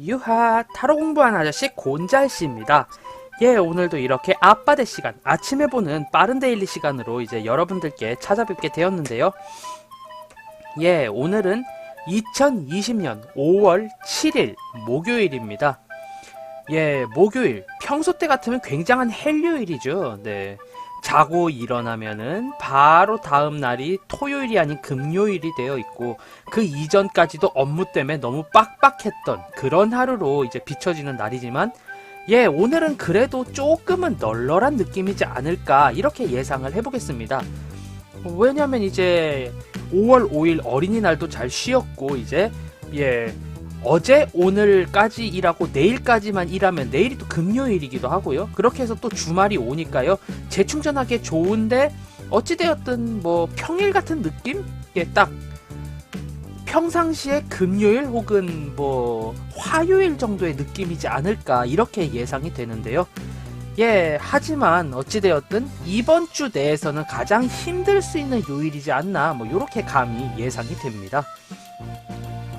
유하 타로 공부하는 아저씨 곤잘씨입니다. 예, 오늘도 이렇게 아빠대 시간, 아침에 보는 빠른 데일리 시간으로 이제 여러분들께 찾아뵙게 되었는데요. 예, 오늘은 2020년 5월 7일 목요일입니다. 예, 목요일. 평소 때 같으면 굉장한 헬요일이죠. 네. 자고 일어나면은 바로 다음 날이 토요일이 아닌 금요일이 되어 있고 그 이전까지도 업무 때문에 너무 빡빡했던 그런 하루로 이제 비춰지는 날이지만 예, 오늘은 그래도 조금은 널널한 느낌이지 않을까 이렇게 예상을 해보겠습니다. 왜냐면 이제 5월 5일 어린이날도 잘 쉬었고 이제 예 어제 오늘까지 일하고 내일까지만 일하면 내일이 또 금요일이기도 하고요. 그렇게 해서 또 주말이 오니까요. 재충전하기 좋은데 어찌되었든 뭐 평일 같은 느낌? 예, 딱 평상시에 금요일 혹은 뭐 화요일 정도의 느낌이지 않을까 이렇게 예상이 되는데요. 예, 하지만 어찌되었든 이번 주 내에서는 가장 힘들 수 있는 요일이지 않나 뭐 이렇게 감히 예상이 됩니다.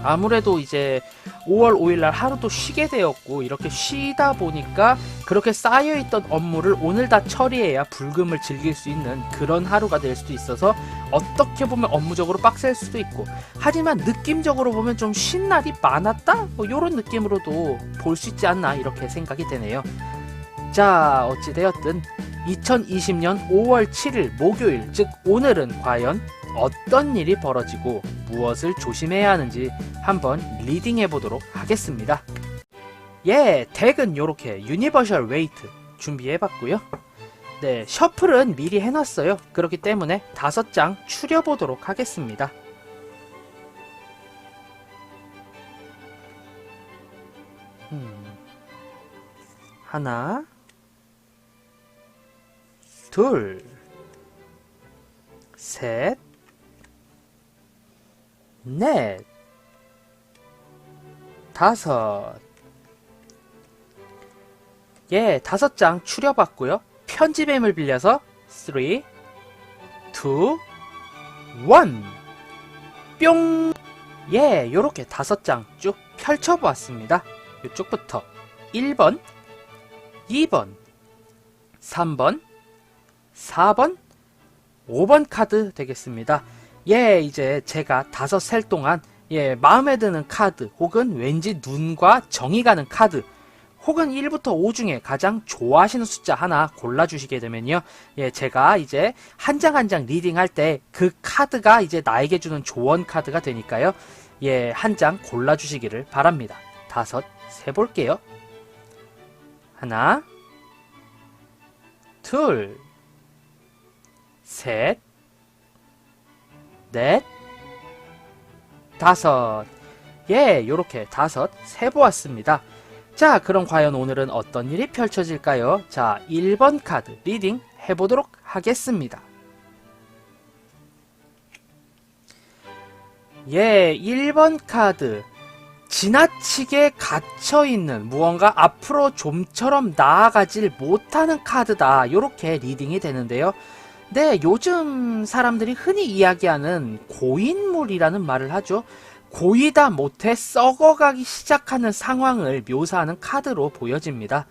아무래도 이제 5월 5일 날 하루도 쉬게 되었고 이렇게 쉬다 보니까 그렇게 쌓여있던 업무를 오늘 다 처리해야 불금을 즐길 수 있는 그런 하루가 될 수도 있어서 어떻게 보면 업무적으로 빡셀 수도 있고 하지만 느낌적으로 보면 좀 쉰 날이 많았다? 뭐 이런 느낌으로도 볼 수 있지 않나 이렇게 생각이 되네요. 자 어찌되었든 2020년 5월 7일 목요일 즉 오늘은 과연 어떤 일이 벌어지고 무엇을 조심해야 하는지 한번 리딩해 보도록 하겠습니다. 예, 덱은 요렇게 유니버셜 웨이트 준비해 봤고요. 네, 셔플은 미리 해놨어요. 그렇기 때문에 다섯 장 추려 보도록 하겠습니다. 음, 하나, 둘, 셋, 넷, 다섯. 예, 다섯 장 추려봤고요. 편집앱을 빌려서 3, 2, 1. 뿅! 예, 요렇게 다섯 장 쭉 펼쳐보았습니다. 요쪽부터 1번, 2번, 3번, 4번, 5번 카드 되겠습니다. 예, 이제 제가 다섯 셀 동안 예, 마음에 드는 카드 혹은 왠지 눈과 정이 가는 카드 혹은 1부터 5 중에 가장 좋아하시는 숫자 하나 골라주시게 되면요. 예, 제가 이제 한 장 한 장 리딩할 때 그 카드가 이제 나에게 주는 조언 카드가 되니까요. 예, 한 장 골라주시기를 바랍니다. 다섯, 세 볼게요. 하나, 둘, 셋, 넷, 다섯. 예, 요렇게 다섯 세 보았습니다. 자, 그럼 과연 오늘은 어떤 일이 펼쳐질까요? 자, 1번 카드 리딩 해보도록 하겠습니다. 예, 1번 카드. 지나치게 갇혀있는 무언가 앞으로 좀처럼 나아가질 못하는 카드다. 요렇게 리딩이 되는데요. 네, 요즘 사람들이 흔히 이야기하는 고인물이라는 말을 하죠. 고이다 못해 썩어가기 시작하는 상황을 묘사하는 카드로 보여집니다.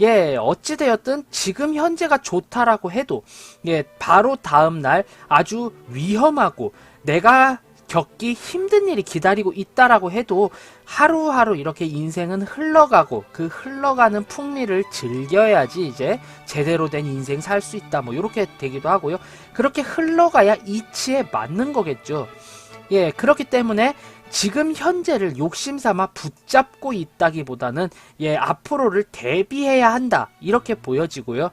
예, 어찌되었든 지금 현재가 좋다라고 해도, 예, 바로 다음날 아주 위험하고 내가 겪기 힘든 일이 기다리고 있다라고 해도 하루하루 이렇게 인생은 흘러가고 그 흘러가는 풍미를 즐겨야지 이제 제대로 된 인생 살 수 있다 뭐 이렇게 되기도 하고요. 그렇게 흘러가야 이치에 맞는 거겠죠. 예, 그렇기 때문에 지금 현재를 욕심 삼아 붙잡고 있다기보다는 예, 앞으로를 대비해야 한다. 이렇게 보여지고요.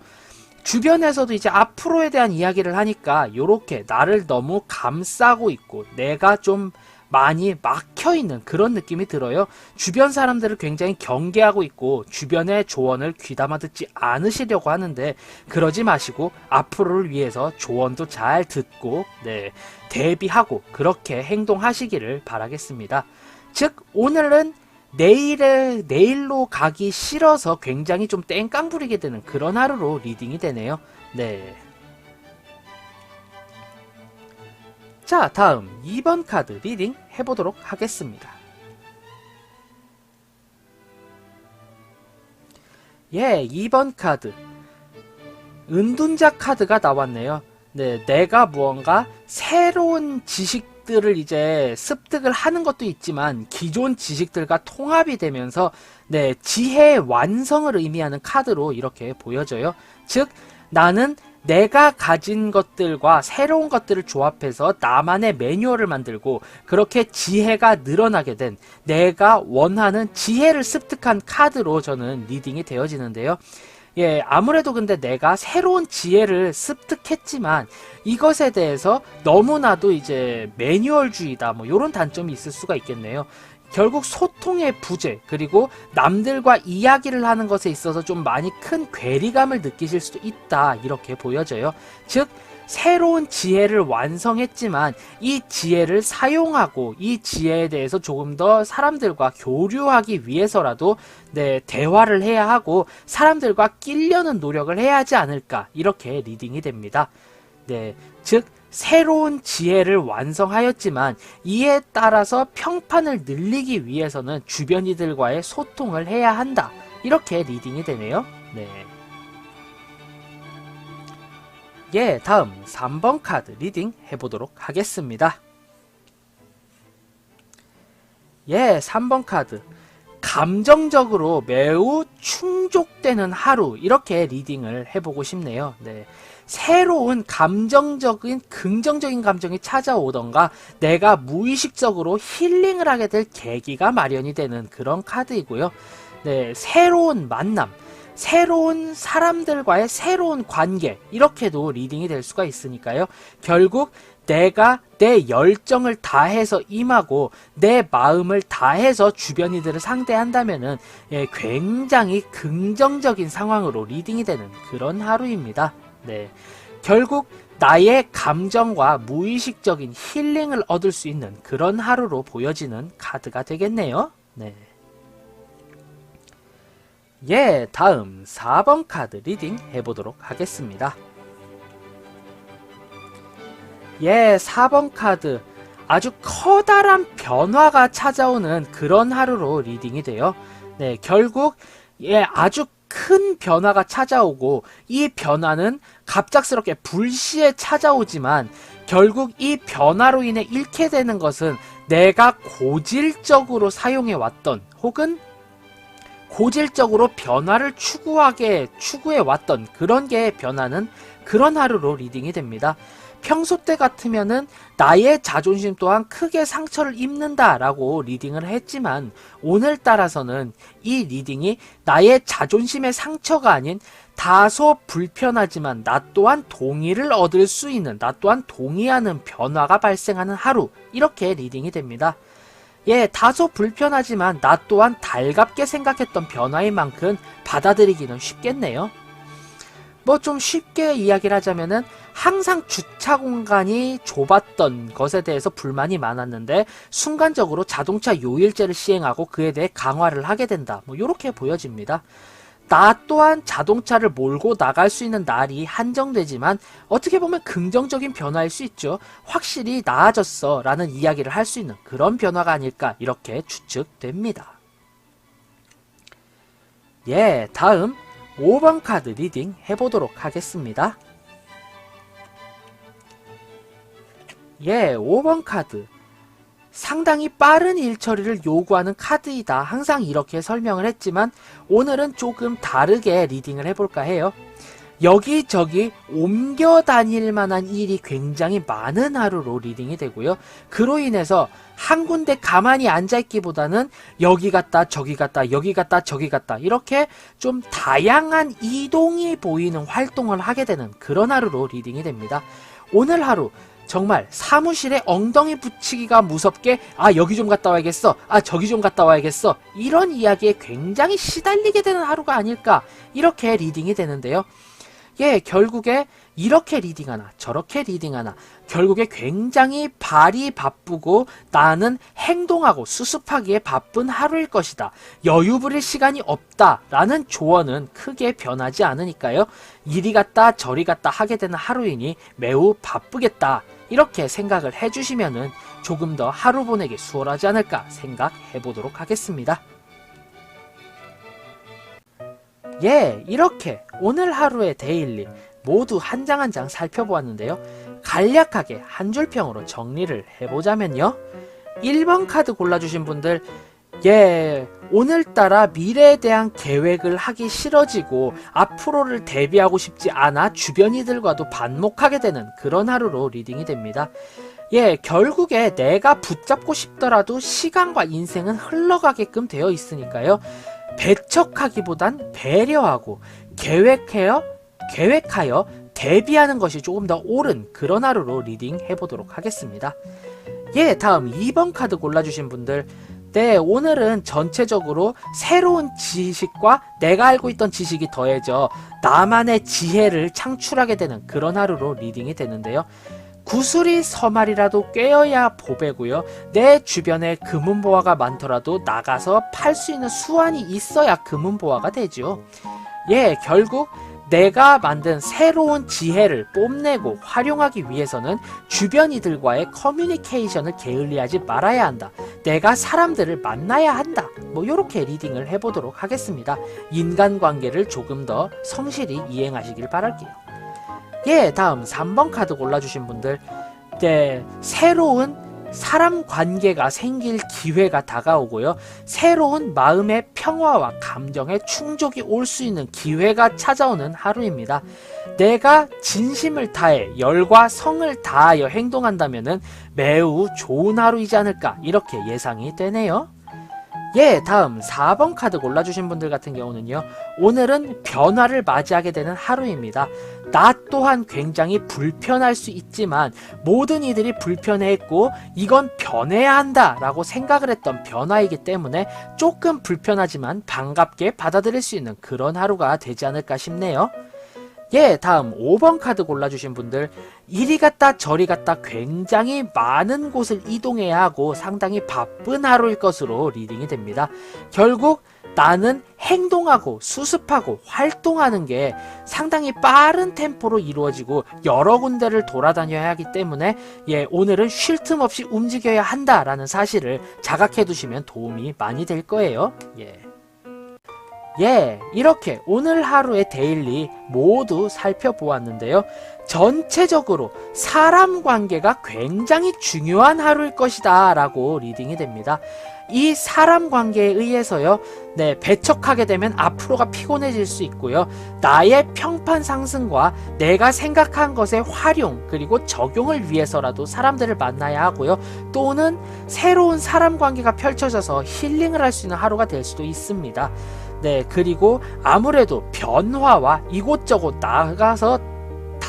주변에서도 이제 앞으로에 대한 이야기를 하니까 요렇게 나를 너무 감싸고 있고 내가 좀 많이 막혀 있는 그런 느낌이 들어요. 주변 사람들을 굉장히 경계하고 있고 주변의 조언을 귀담아 듣지 않으시려고 하는데 그러지 마시고 앞으로를 위해서 조언도 잘 듣고 네, 대비하고 그렇게 행동하시기를 바라겠습니다. 즉 오늘은 내일에 내일로 가기 싫어서 굉장히 좀 땡깡 부리게 되는 그런 하루로 리딩이 되네요. 네. 자, 다음 2번 카드 리딩 해보도록 하겠습니다. 예, 2번 카드. 은둔자 카드가 나왔네요. 네, 내가 무언가 새로운 지식 들을 이제 습득을 하는 것도 있지만 기존 지식들과 통합이 되면서 네, 지혜의 완성을 의미하는 카드로 이렇게 보여져요. 즉, 나는 내가 가진 것들과 새로운 것들을 조합해서 나만의 매뉴얼을 만들고 그렇게 지혜가 늘어나게 된 내가 원하는 지혜를 습득한 카드로 저는 리딩이 되어지는데요. 예, 아무래도 근데 내가 새로운 지혜를 습득했지만 이것에 대해서 너무나도 이제 매뉴얼주의다 뭐 이런 단점이 있을 수가 있겠네요. 결국 소통의 부재 그리고 남들과 이야기를 하는 것에 있어서 좀 많이 큰 괴리감을 느끼실 수도 있다 이렇게 보여져요. 즉 새로운 지혜를 완성했지만 이 지혜를 사용하고 이 지혜에 대해서 조금 더 사람들과 교류하기 위해서라도 네, 대화를 해야 하고 사람들과 끼려는 노력을 해야 하지 않을까 이렇게 리딩이 됩니다. 네, 즉 새로운 지혜를 완성하였지만 이에 따라서 평판을 늘리기 위해서는 주변 이들과의 소통을 해야 한다. 이렇게 리딩이 되네요. 네. 예, 다음 3번 카드 리딩 해보도록 하겠습니다. 예, 3번 카드. 감정적으로 매우 충족되는 하루. 이렇게 리딩을 해보고 싶네요. 네. 새로운 감정적인, 긍정적인 감정이 찾아오던가 내가 무의식적으로 힐링을 하게 될 계기가 마련이 되는 그런 카드이고요. 네. 새로운 만남. 새로운 사람들과의 새로운 관계 이렇게도 리딩이 될 수가 있으니까요. 결국 내가 내 열정을 다해서 임하고 내 마음을 다해서 주변 이들을 상대한다면은 예, 굉장히 긍정적인 상황으로 리딩이 되는 그런 하루입니다. 네. 결국 나의 감정과 무의식적인 힐링을 얻을 수 있는 그런 하루로 보여지는 카드가 되겠네요. 네. 예, 다음 4번 카드 리딩 해보도록 하겠습니다. 예, 4번 카드. 아주 커다란 변화가 찾아오는 그런 하루로 리딩이 돼요. 네, 결국, 예, 아주 큰 변화가 찾아오고, 이 변화는 갑작스럽게 불시에 찾아오지만, 결국 이 변화로 인해 잃게 되는 것은 내가 고질적으로 사용해 왔던, 혹은 고질적으로 변화를 추구하게 추구해 왔던 그런 게 변하는 그런 하루로 리딩이 됩니다. 평소 때 같으면은 나의 자존심 또한 크게 상처를 입는다라고 리딩을 했지만 오늘 따라서는 이 리딩이 나의 자존심의 상처가 아닌 다소 불편하지만 나 또한 동의를 얻을 수 있는 나 또한 동의하는 변화가 발생하는 하루 이렇게 리딩이 됩니다. 예, 다소 불편하지만 나 또한 달갑게 생각했던 변화인 만큼 받아들이기는 쉽겠네요. 뭐 좀 쉽게 이야기를 하자면은 항상 주차 공간이 좁았던 것에 대해서 불만이 많았는데 순간적으로 자동차 요일제를 시행하고 그에 대해 강화를 하게 된다. 뭐 이렇게 보여집니다. 나 또한 자동차를 몰고 나갈 수 있는 날이 한정되지만 어떻게 보면 긍정적인 변화일 수 있죠. 확실히 나아졌어 라는 이야기를 할 수 있는 그런 변화가 아닐까 이렇게 추측됩니다. 예, 다음 5번 카드 리딩 해보도록 하겠습니다. 예, 5번 카드. 상당히 빠른 일 처리를 요구하는 카드이다. 항상 이렇게 설명을 했지만 오늘은 조금 다르게 리딩을 해볼까 해요. 여기저기 옮겨 다닐 만한 일이 굉장히 많은 하루로 리딩이 되고요. 그로 인해서 한 군데 가만히 앉아있기보다는 여기 갔다 저기 갔다 여기 갔다 저기 갔다 이렇게 좀 다양한 이동이 보이는 활동을 하게 되는 그런 하루로 리딩이 됩니다. 오늘 하루 정말 사무실에 엉덩이 붙이기가 무섭게 아 여기 좀 갔다 와야겠어 아 저기 좀 갔다 와야겠어 이런 이야기에 굉장히 시달리게 되는 하루가 아닐까 이렇게 리딩이 되는데요 예 결국에 이렇게 리딩하나 저렇게 리딩하나 결국에 굉장히 발이 바쁘고 나는 행동하고 수습하기에 바쁜 하루일 것이다. 여유 부릴 시간이 없다 라는 조언은 크게 변하지 않으니까요. 이리 갔다 저리 갔다 하게 되는 하루이니 매우 바쁘겠다. 이렇게 생각을 해주시면은 조금 더 하루 보내기 수월하지 않을까 생각해 보도록 하겠습니다. 예, 이렇게 오늘 하루의 데일리 모두 한 장 한 장 살펴보았는데요. 간략하게 한 줄평으로 정리를 해보자면요. 1번 카드 골라주신 분들, 예, 오늘따라 미래에 대한 계획을 하기 싫어지고 앞으로를 대비하고 싶지 않아 주변 이들과도 반목하게 되는 그런 하루로 리딩이 됩니다. 예, 결국에 내가 붙잡고 싶더라도 시간과 인생은 흘러가게끔 되어 있으니까요. 배척하기보단 배려하고 계획하여 계획하여 대비하는 것이 조금 더 옳은 그런 하루로 리딩 해보도록 하겠습니다. 예, 다음 2번 카드 골라주신 분들. 네, 오늘은 전체적으로 새로운 지식과 내가 알고 있던 지식이 더해져 나만의 지혜를 창출하게 되는 그런 하루로 리딩이 되는데요. 구슬이 서말이라도 꿰어야 보배고요. 내 주변에 금은보화가 많더라도 나가서 팔 수 있는 수완이 있어야 금은보화가 되죠. 예, 결국 내가 만든 새로운 지혜를 뽐내고 활용하기 위해서는 주변 이들과의 커뮤니케이션을 게을리하지 말아야 한다. 내가 사람들을 만나야 한다. 뭐 이렇게 리딩을 해보도록 하겠습니다. 인간관계를 조금 더 성실히 이행하시길 바랄게요. 예, 다음 3번 카드 골라주신 분들, 네, 새로운 사람 관계가 생길 기회가 다가오고요. 새로운 마음의 평화와 감정의 충족이 올 수 있는 기회가 찾아오는 하루입니다. 내가 진심을 다해 열과 성을 다하여 행동한다면 매우 좋은 하루이지 않을까 이렇게 예상이 되네요. 예, 다음 4번 카드 골라주신 분들 같은 경우는요. 오늘은 변화를 맞이하게 되는 하루입니다. 나 또한 굉장히 불편할 수 있지만 모든 이들이 불편해했고 이건 변해야 한다 라고 생각을 했던 변화이기 때문에 조금 불편하지만 반갑게 받아들일 수 있는 그런 하루가 되지 않을까 싶네요. 예, 다음 5번 카드 골라주신 분들 이리 갔다 저리 갔다 굉장히 많은 곳을 이동해야 하고 상당히 바쁜 하루일 것으로 리딩이 됩니다. 결국 나는 행동하고 수습하고 활동하는 게 상당히 빠른 템포로 이루어지고 여러 군데를 돌아다녀야 하기 때문에 예, 오늘은 쉴 틈 없이 움직여야 한다라는 사실을 자각해 두시면 도움이 많이 될 거예요. 예. 예, 이렇게 오늘 하루의 데일리 모두 살펴보았는데요. 전체적으로 사람 관계가 굉장히 중요한 하루일 것이다 라고 리딩이 됩니다. 이 사람 관계에 의해서요, 네, 배척하게 되면 앞으로가 피곤해질 수 있고요. 나의 평판 상승과 내가 생각한 것의 활용, 그리고 적용을 위해서라도 사람들을 만나야 하고요. 또는 새로운 사람 관계가 펼쳐져서 힐링을 할 수 있는 하루가 될 수도 있습니다. 네, 그리고 아무래도 변화와 이곳저곳 나가서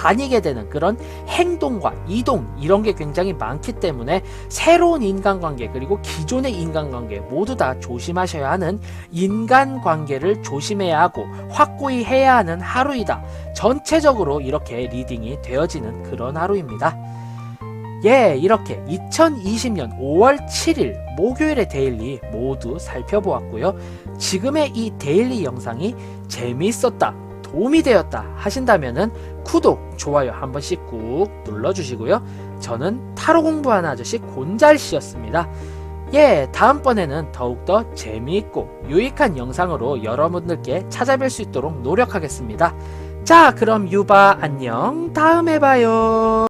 다니게 되는 그런 행동과 이동 이런 게 굉장히 많기 때문에 새로운 인간관계 그리고 기존의 인간관계 모두 다 조심하셔야 하는 인간관계를 조심해야 하고 확고히 해야 하는 하루이다. 전체적으로 이렇게 리딩이 되어지는 그런 하루입니다. 예, 이렇게 2020년 5월 7일 목요일의 데일리 모두 살펴보았고요. 지금의 이 데일리 영상이 재미있었다, 도움이 되었다 하신다면은 구독, 좋아요 한 번씩 꾹 눌러주시고요. 저는 타로 공부하는 아저씨 곤잘씨였습니다. 예, 다음번에는 더욱더 재미있고 유익한 영상으로 여러분들께 찾아뵐 수 있도록 노력하겠습니다. 자, 그럼 유바 안녕. 다음에 봐요.